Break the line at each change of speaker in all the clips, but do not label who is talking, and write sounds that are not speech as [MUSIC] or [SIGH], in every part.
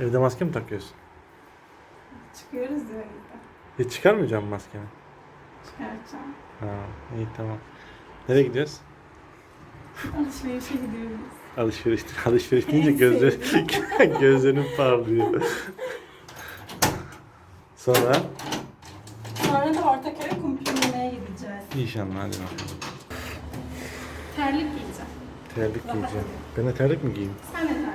Evde maske mi takıyorsun?
Çıkıyoruz ya evde.
Hiç çıkarmayacağım maskeni.
Çıkartacağım.
Ha, iyi tamam. Nereye gidiyoruz?
Alışverişe gidiyoruz.
Alışveriş. [LAUGHS] Alışveriş deyince gözler, [LAUGHS] gözlerim parlıyor. Sonra
Sonra da Ortaköy'e yemeye gideceğiz.
inşallah hadi bakalım.
Terlik giyeceğim.
Terlik giyeceğim. Ben de terlik mi giyeyim?
Sen de. Terlik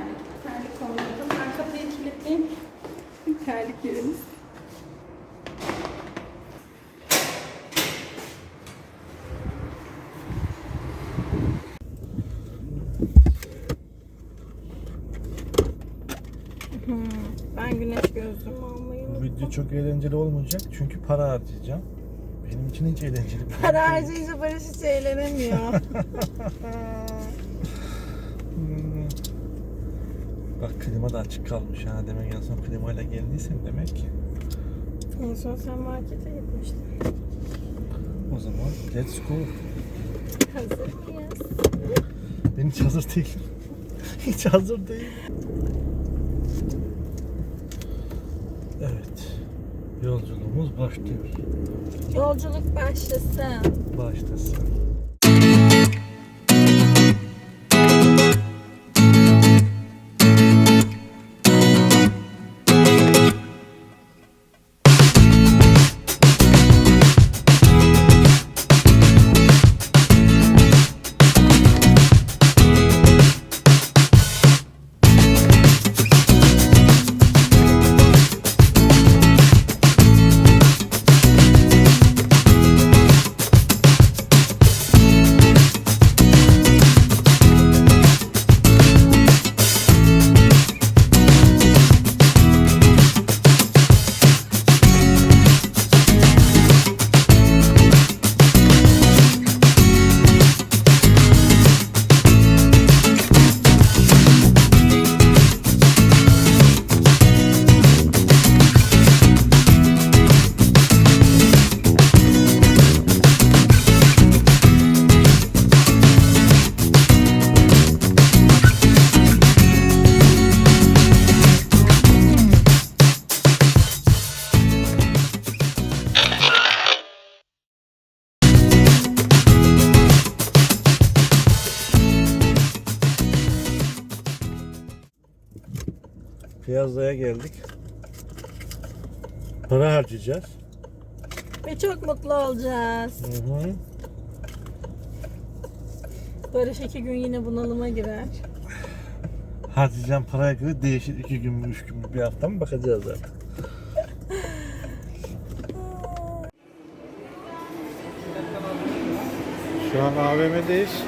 Ben güneş gözlüğümü almayı
Bu video çok eğlenceli olmayacak çünkü para harcayacağım. Benim için hiç eğlenceli bir
Para harcayınca Barış hiç eğlenemiyor. [LAUGHS]
Hmm. Bak klima da açık kalmış ha. Demek en son klimayla geldiysen demek.
en son sen markete gitmiştin.
O zaman let's go.
Hazır mıyız?
Ben hiç hazır değilim. [LAUGHS] hiç hazır değilim. Evet. Yolculuğumuz başlıyor.
Yolculuk başlasın.
Başlasın. Piyazaya geldik. Para harcayacağız.
Ve çok mutlu olacağız.
Hı hı.
Barış iki gün yine bunalıma girer.
Harcayacağım paraya göre değişir. iki gün mü, üç gün mü, bir hafta mı bakacağız artık. Şu an AVM'deyiz.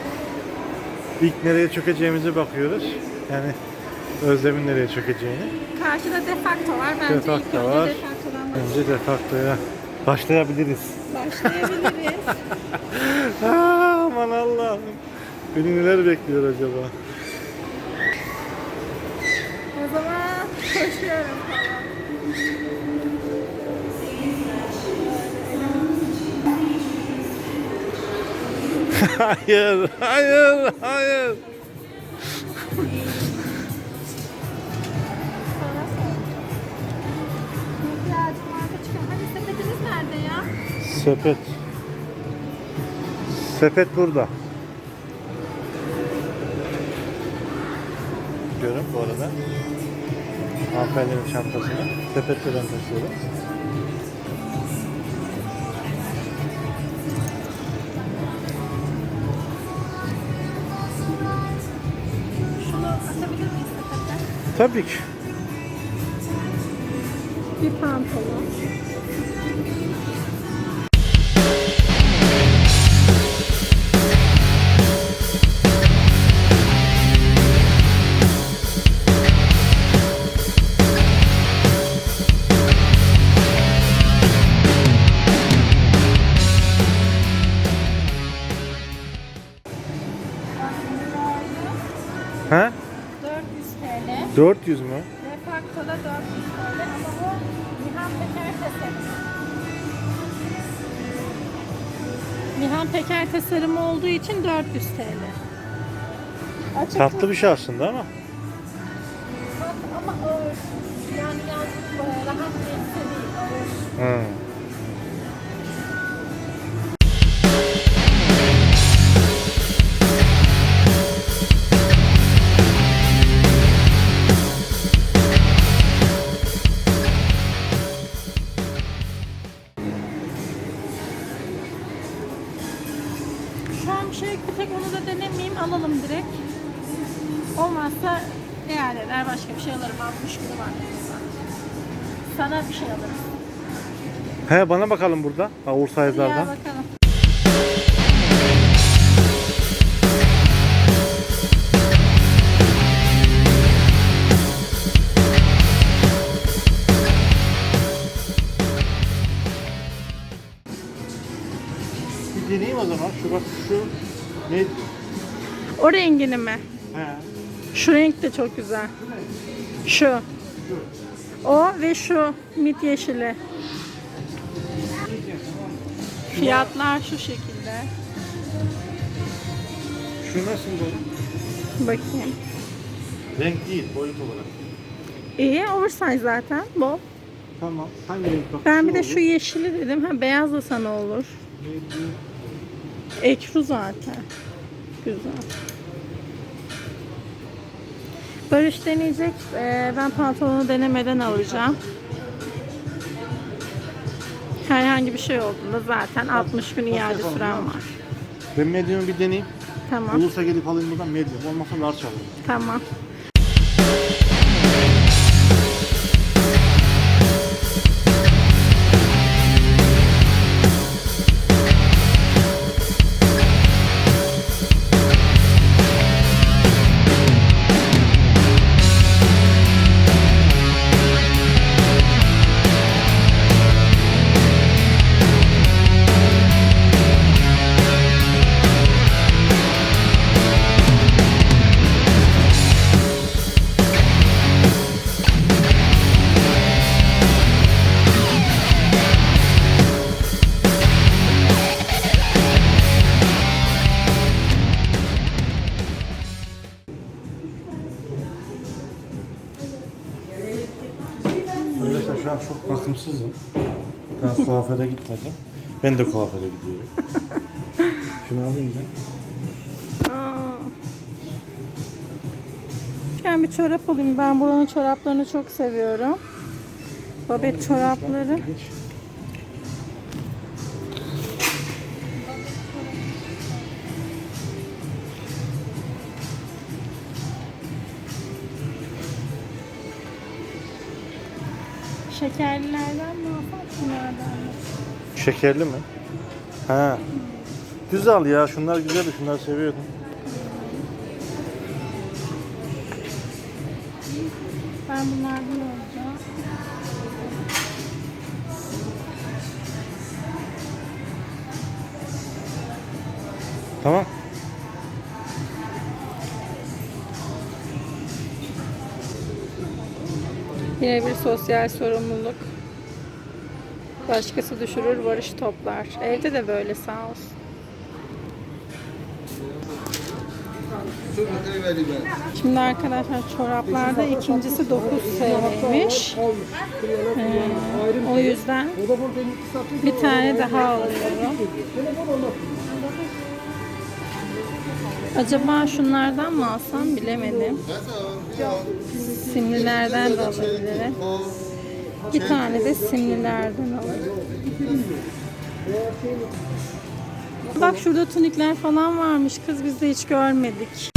İlk nereye çökeceğimize bakıyoruz. Yani Özlem'in nereye çökeceğini.
Karşıda defakto var. Bence
Defakto
ilk önce
var.
defaktodan
Önce defaktoya başlayabiliriz.
başlayabiliriz.
Aa, [LAUGHS] aman Allah'ım. Beni neler bekliyor acaba?
o zaman koşuyorum falan. [LAUGHS]
hayır, hayır, hayır. Sepet. Sepet burada. Diyorum bu arada. Hanımefendinin çantasını
miyiz sepete?
Tabii ki.
Bir pantolon. 400
mü?
Defakto'da 400 TL ama bu Nihan Peker tasarımı. Nihan Peker tasarımı olduğu için 400 TL. Açık
Tatlı bir şey aslında ama.
tatlı ama ağır. Yani yazlık e, rahat bir elbise değil. Ağır.
Hı. He bana bakalım burada. Ağır
Hadi ya
size'lardan.
bakalım.
Bir deneyeyim o zaman. Şu bak şu ne?
O rengini mi?
He.
Şu renk de çok güzel. Şu. O ve şu mit yeşili. Fiyatlar şu şekilde.
Şu nasıl böyle?
Bakayım.
Renk değil, boyut olarak.
İyi, oversize zaten. Bol.
Tamam. Hangi renk bak?
Ben bir de şu yeşili dedim. Ha beyaz da sana olur. Ekru zaten. Güzel. Barış deneyecek. Ee, ben pantolonu denemeden alacağım. Herhangi bir şey olduğunda zaten 60 gün iade
yapalım,
süren var.
Ben medium'u bir deneyeyim.
Tamam.
Olursa gelip alayım buradan medium. Olmazsa large alayım.
Tamam.
Şu an çok bakımsızım. Ben kuaföre gitmedim. Ben de kuaföre gidiyorum. Şunu alayım ben.
Ben bir çorap alayım. Ben buranın çoraplarını çok seviyorum. Babet çorapları.
Geç.
Şekerlilerden şunlardan mı?
Şekerli mi? Ha. Güzel ya. Şunlar güzeldi. Şunları seviyordum.
Ben bunlardan alacağım.
Tamam.
Yine bir sosyal sorumluluk. Başkası düşürür, barış toplar. Evde de böyle sağ olsun. Şimdi arkadaşlar çoraplarda ikincisi 9 TL'ymiş. Ee, o yüzden bir tane daha alıyorum. Acaba şunlardan mı alsam bilemedim. Simlilerden de alabilirim. Bir tane de simlilerden alayım. Bak şurada tunikler falan varmış. Kız biz de hiç görmedik.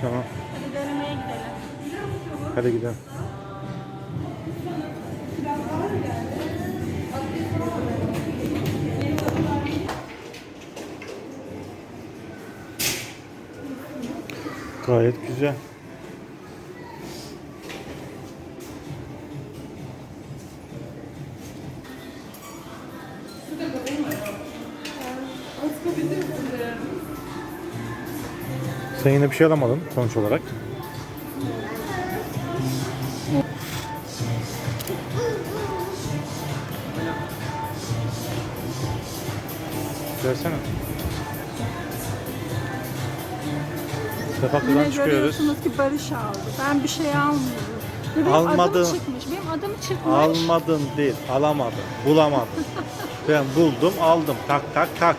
Tamam. Hadi denemeye gidelim.
Hadi gidelim. Gayet güzel. Sen yine bir şey alamadın sonuç olarak. Versene. Sefaklı'dan
Yine
çıkıyoruz.
görüyorsunuz ki Barış aldı. Ben bir şey almıyorum. Ve Benim
Almadın.
adım çıkmış. Benim adım çıkmış.
Almadın değil, alamadın, bulamadın. [LAUGHS] ben buldum, aldım. Tak tak tak.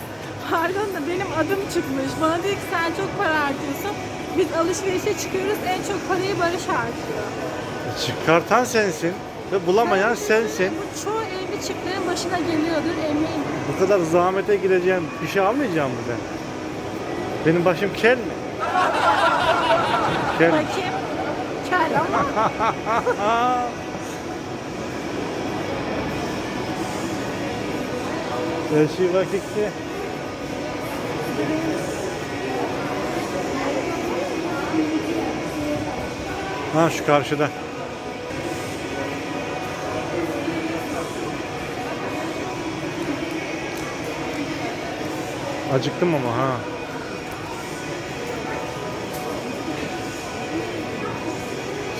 Pardon da benim adım çıkmış. Bana diyor ki sen çok para harcıyorsun. Biz alışverişe çıkıyoruz. En çok parayı Barış harcıyor.
Çıkartan sensin ve bulamayan sensin.
Bu çoğu evli çiftlerin başına geliyordur eminim.
Bu kadar zahmete gireceğim, bir şey almayacağım mı ben? Benim başım kel mi? Kel.
Bakayım. Kel ama [LAUGHS]
Her şey vakitli. Ha şu karşıda. Acıktım ama ha.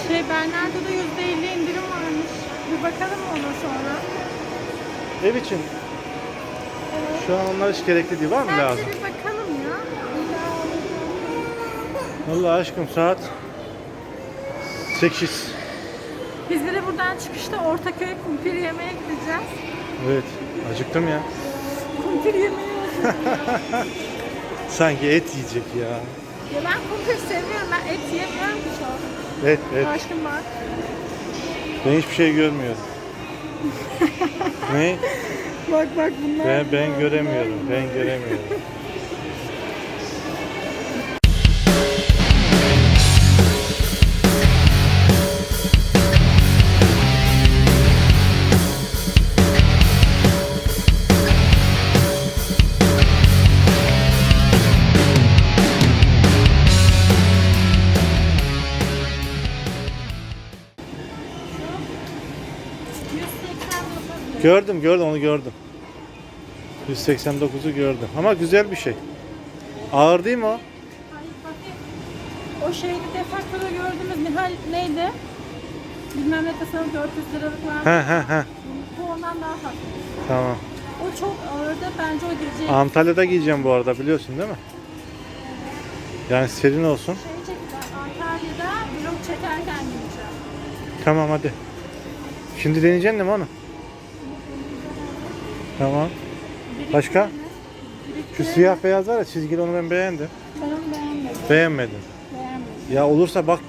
şey Bernardo'da %50 indirim varmış. Bir bakalım ona sonra.
Ev için. Şu an onlar hiç gerekli değil. Var mı lazım? Allah aşkım saat 8.
Biz bir de buradan çıkışta Ortaköy kumpir yemeye gideceğiz.
Evet. Acıktım ya.
Kumpir olsun. [LAUGHS]
Sanki et yiyecek ya.
ya ben kumpir seviyorum. Ben et yemiyorum ki çok.
Et et.
Aşkım bak.
Ben hiçbir şey görmüyorum. [LAUGHS] ne?
Bak bak bunlar.
Ben, ben göremiyorum. Ben göremiyorum. Gördüm gördüm onu gördüm. 189'u gördüm. Ama güzel bir şey. Ağır değil mi o?
O şeyde defaktoda gördüğümüz Nihal neydi? Bilmem ne tasarım 400 liralık var.
He he he.
Bu ondan daha hafif.
Tamam.
O çok ağırdı. Bence o gece
Antalya'da giyeceğim bu arada biliyorsun değil mi? Yani serin olsun.
şey çekeceğim. Antalya'da vlog çekerken giyeceğim.
Tamam hadi. Şimdi deneyeceksin değil mi onu? Tamam. Başka? Şu siyah beyaz var ya çizgili onu ben beğendim.
Ben beğenmedim.
Beğenmedim.
Beğenmedim.
Ya olursa bak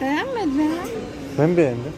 Beğenmedim.
ben beğendim.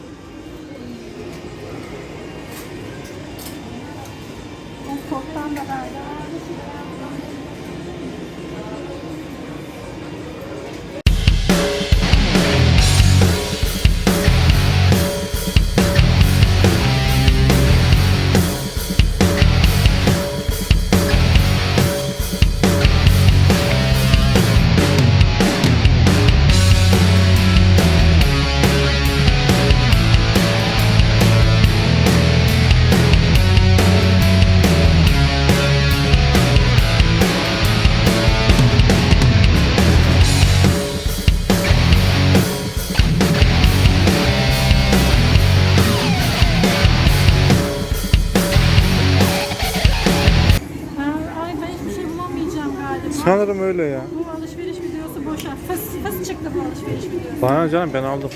Bana canım ben aldım.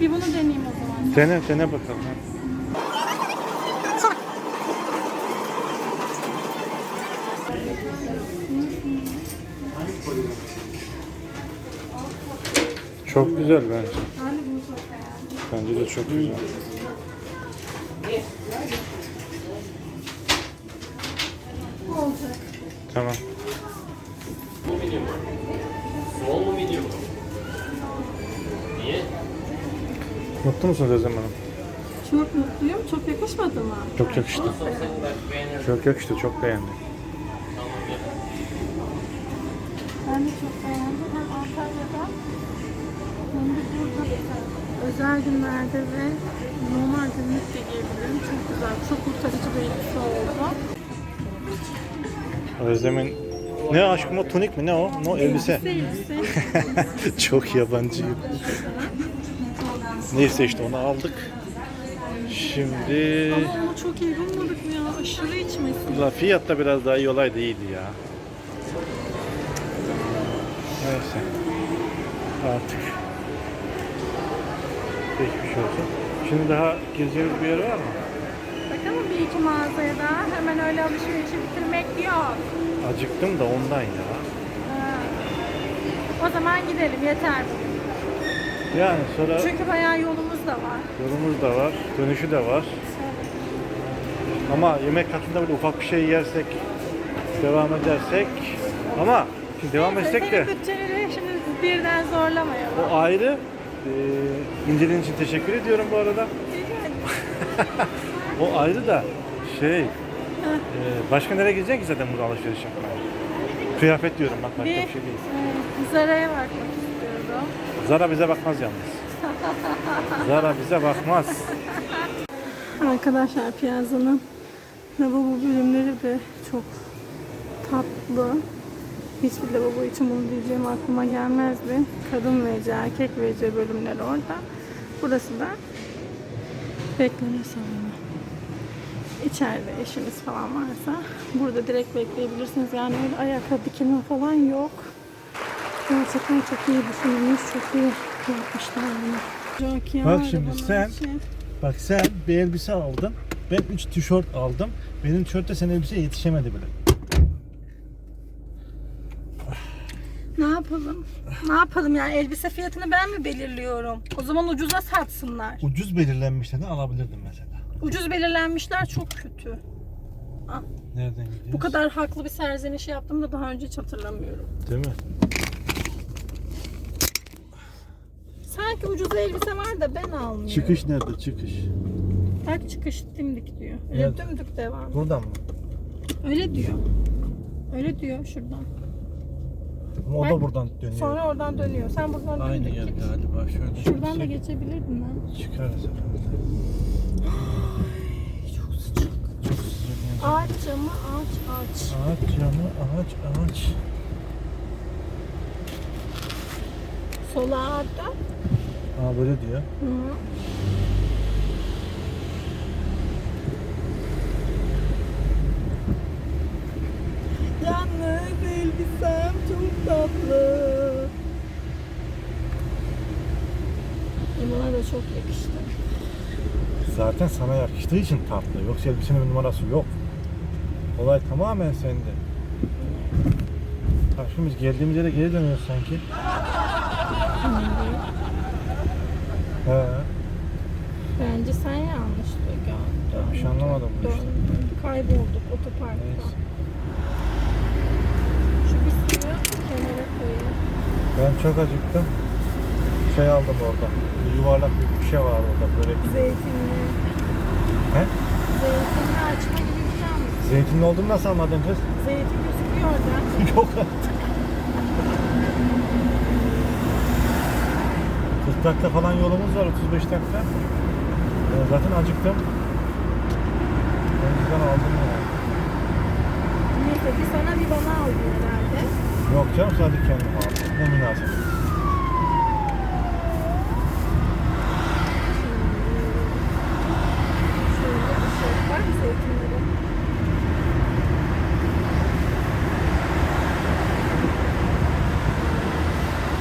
Bir bunu deneyeyim o zaman.
Dene dene bakalım. Çok güzel bence. Bence de çok güzel.
Bu olacak.
Tamam. Mutlu musunuz Özlem Hanım?
Çok mutluyum. Çok yakışmadı mı?
Çok yakıştı. Çok yakıştı, çok beğendim.
Ben de çok beğendim. Hem Antalya'da hem de burada özel günlerde ve normal günlük de giyebilirim. Çok güzel, çok kurtarıcı bir elbise oldu.
Özlem'in ne aşkım o tunik mi ne o? No elbise.
elbise. [LAUGHS]
çok yabancı. [LAUGHS] Neyse işte onu aldık. Şimdi
Ama onu çok iyi bulmadık mı ya? Aşırı içmesi.
La fiyat da biraz daha iyi olaydı iyiydi ya. Neyse. Artık. Geçmiş olsun. Şimdi daha gezeceğimiz bir yer var mı?
Bakalım bir iki mağazaya daha. Hemen öyle alışverişi bitirmek yok.
Acıktım da ondan ya.
Ha. O zaman gidelim yeter.
Yani sonra
Çünkü bayağı yolumuz da var.
yolumuz da var, dönüşü de var. Ama yemek katında böyle ufak bir şey yersek, devam edersek ama şimdi devam etsek de
Senin bütçeleri şimdi birden zorlamayalım.
o ayrı. Ee, inceliğin için teşekkür ediyorum bu arada. [LAUGHS] O ayrı da şey, e, başka nereye gideceksin ki zaten burada alışveriş yapmaya? Kıyafet diyorum bak başka
Bir
şey değil.
e, Zara'ya bakmak istiyorum.
Zara bize bakmaz yalnız. Zara bize bakmaz.
Arkadaşlar Piyazza'nın lavabo bölümleri de çok tatlı. Hiçbir lavabo için bunu diyeceğim aklıma gelmezdi. Kadın vece, erkek vece bölümleri orada. Burası da bekleme salonu. İçeride eşiniz falan varsa burada direkt bekleyebilirsiniz. Yani öyle ayakta dikilme falan yok. Gerçekten çok iyi düşünülmüş, çok iyi yapmışlar bunu. Çok iyi
Bak şimdi sen-
için.
Bak sen bir elbise aldın. Ben 3 tişört aldım. Benim tişört de senin elbiseye yetişemedi bile.
Ne yapalım? Ne yapalım yani elbise fiyatını ben mi belirliyorum? O zaman ucuza satsınlar.
Ucuz belirlenmişlerini alabilirdim mesela.
Ucuz belirlenmişler çok kötü.
Nereden gidiyoruz?
Bu kadar haklı bir serzeniş yaptım da daha önce hiç hatırlamıyorum.
Değil mi?
Sanki ucuz elbise var da ben almıyorum.
Çıkış nerede? Çıkış.
Bak çıkış dimdik diyor. Öyle
Evet.
dümdük devam.
Buradan mı?
Öyle diyor. Öyle diyor şuradan.
Ama o
Bak,
da buradan dönüyor.
Sonra oradan dönüyor. Sen buradan
Aynı
dümdük
yer
git.
galiba. Şöyle
Şuradan da geçebilirdin lan.
Çıkarız herhalde.
Çok sıcak.
Çok sıcak. yani.
Ağaç camı aç aç.
Ağaç camı ağaç ağaç.
Sola dön.
Aa böyle diyor.
Hı. Yalnız elbisem çok tatlı. Buna da çok yakıştı.
Zaten sana yakıştığı için tatlı. Yoksa elbisenin bir numarası yok. Olay tamamen sende. Bak şimdi biz geldiğimiz yere geri dönüyoruz sanki. He.
Bence sen yanlış gördün.
Bir şey anlamadım bu işte.
Kaybolduk otoparkta.
Neyse.
Şu bisküvi kenara koyayım.
Ben çok acıktım. Şey aldım orada. Bir yuvarlak bir şey var orada böyle.
Zeytinli.
He?
Zeytinli açma gibi bir şey almış.
Zeytinli olduğunu nasıl anladın kız?
Zeytin gözüküyor orada. [LAUGHS]
Yok artık. 40 dakika falan yolumuz var, 35 dakika. Ee, zaten acıktım. O yüzden aldım yani.
Neyse bir sana bir bana aldın herhalde.
Yok canım sadece kendim aldım. Ne münasebet.
Şöyle bir şey var zeytinleri.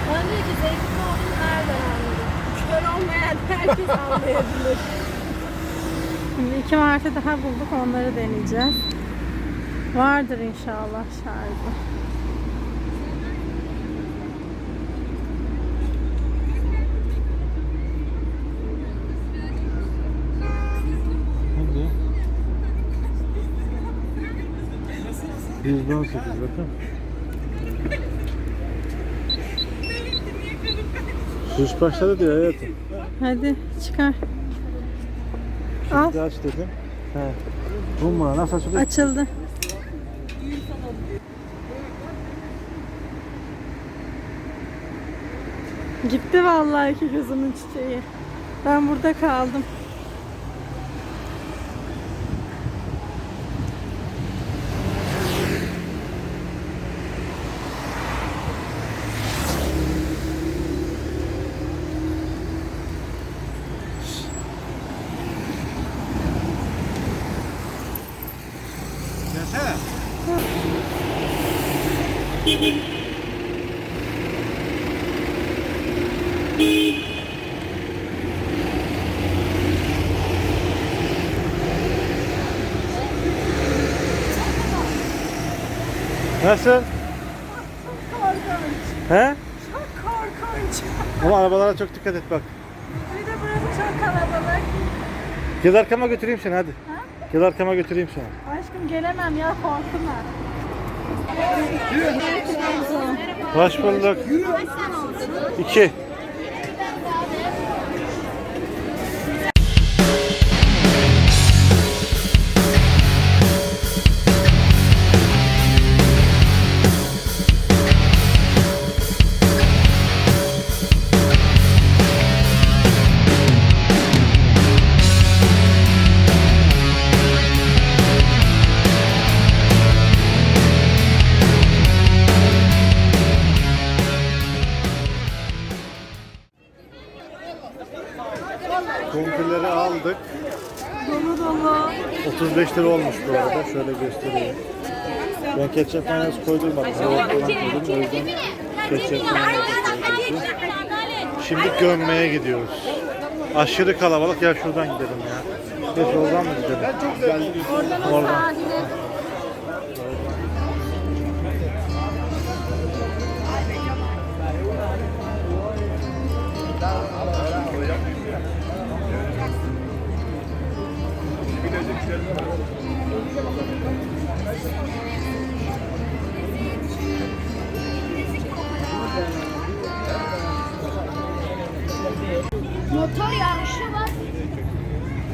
Bana diyor ki zeytin olduğunu nereden anladın? Kör olmayan herkes anlayabilir. Şimdi martı daha bulduk onları deneyeceğiz. Vardır inşallah şarjı.
Hadi. 118 bakın. Sürüş başladı diyor hayatım.
Hadi çıkar. Al.
De aç dedim. Bu mu? Nasıl açılıyor?
Açıldı. Gitti vallahi iki gözümün çiçeği. Ben burada kaldım.
Nasıl? He?
Çok korkunç.
Ama arabalara çok dikkat et bak.
Bir de burası çok kalabalık.
Gel arkama götüreyim seni hadi. Gel arkama götüreyim seni.
Aşkım gelemem ya korktum ben.
Hoş bulduk. İki. Aldık.
Dolu dolu.
35 lira olmuş bu arada. Şöyle göstereyim. Ben ketçap mayonez koydurmadım. Yoğurt falan koydum. O yüzden ketçap mayonez koydum. Şimdi gömmeye gidiyoruz. Aşırı kalabalık. Ya şuradan gidelim ya. Geç oradan mı gidelim? Oradan.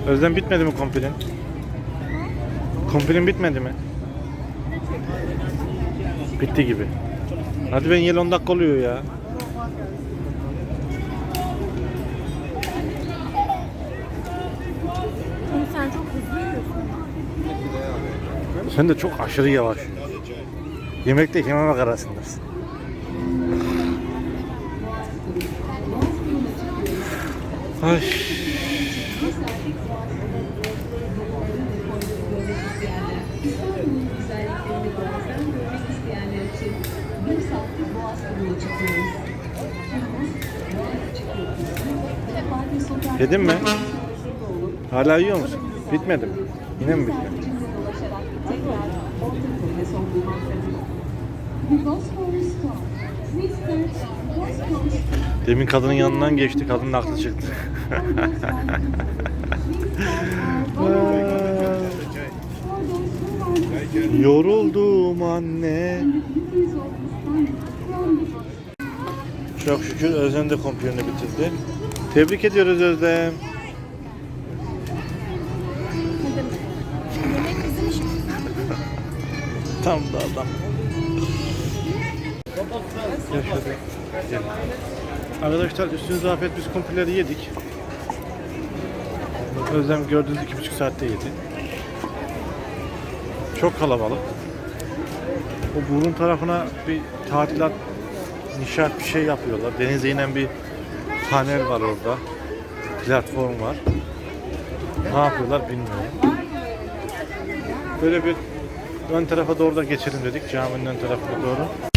Özlem bitmedi mi kompilin? Kompilin bitmedi mi? Bitti gibi. Hadi ben yel 10 dakika oluyor ya.
Oğlum sen çok hızlı yürüyorsun.
Sen de çok aşırı yavaş. Yemekte yememek arasındasın. Ay. Yedin mi? Hala yiyor musun? Bitmedi mi? Yine mi bitmedi? Demin kadının yanından geçti. Kadının aklı çıktı. [LAUGHS] Yoruldum anne. Çok şükür Özlem de kompiyonu bitirdi. Tebrik ediyoruz Özlem. Tam da adam. Gel. Arkadaşlar üstünüze afiyet biz kumpirleri yedik. Özlem gördüğünüz iki buçuk saatte yedi. Çok kalabalık. O burun tarafına bir tadilat, inşaat bir şey yapıyorlar. Denize inen bir panel var orada. Platform var. Ne yapıyorlar bilmiyorum. Böyle bir ön tarafa doğru da geçelim dedik. Caminin ön tarafına doğru.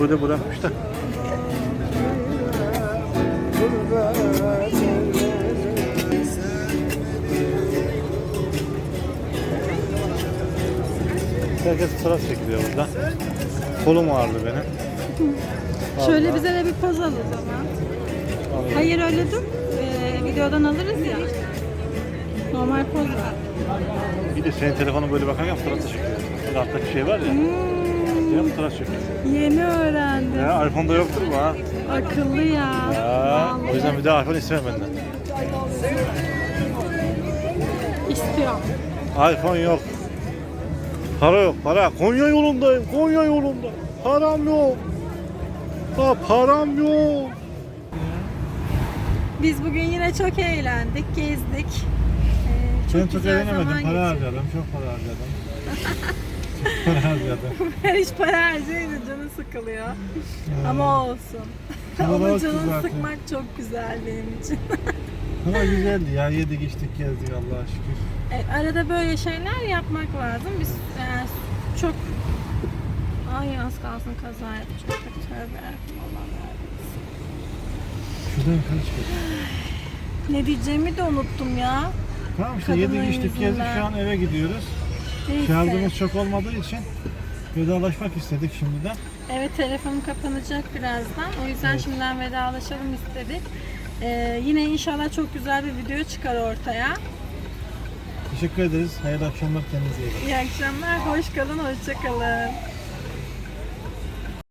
burada bırakmış da. Herkes sıra çekiliyor burada. Kolum ağrıdı benim.
Şöyle bize de bir poz al o zaman.
Vallahi.
Hayır öyle dur. Ee, videodan alırız ya. Normal poz ver.
Bir de senin telefonun böyle bakarken sıra çekiliyor. Alttaki şey var ya.
Hmm.
Ya fotoğraf çekiyor.
yeni öğrendim.
Ya iPhone'da yoktur bu ha.
Akıllı ya.
Ya, o yüzden bir daha iPhone istemem benden.
İstiyorum.
iPhone yok. Para yok, para. Konya yolundayım, Konya yolunda. Param yok. Ha, param yok.
Biz bugün yine çok eğlendik, gezdik. Ee,
Ben çok
güzel
eğlenemedim, para
geçirdik.
harcadım, çok para harcadım. [LAUGHS] para harcadım. [LAUGHS]
Hiç para harcayınca canı sıkılıyor. Ama olsun. [LAUGHS] Ama
Kalabalıktı
canını
zaten.
sıkmak çok güzel benim için. [LAUGHS]
Ama güzeldi ya, yedik içtik gezdik Allah'a şükür.
Evet, arada böyle şeyler yapmak lazım. Biz yani çok Ay az kalsın kaza yapacaktık. Tövbe. Allah vermesin.
Şuradan yukarı çıkıyor.
Ne diyeceğimi de unuttum ya.
Tamam işte
Kadının
yedik içtik gezdik
yüzünden.
şu an eve gidiyoruz.
Neyse.
Şarjımız çok olmadığı için vedalaşmak istedik şimdiden.
Evet telefonum kapanacak birazdan. O yüzden şimdiden vedalaşalım istedik. Ee, yine inşallah çok güzel bir video çıkar ortaya.
Teşekkür ederiz. Hayırlı akşamlar kendinize iyi bakın.
İyi akşamlar, hoş kalın, hoşça kalın.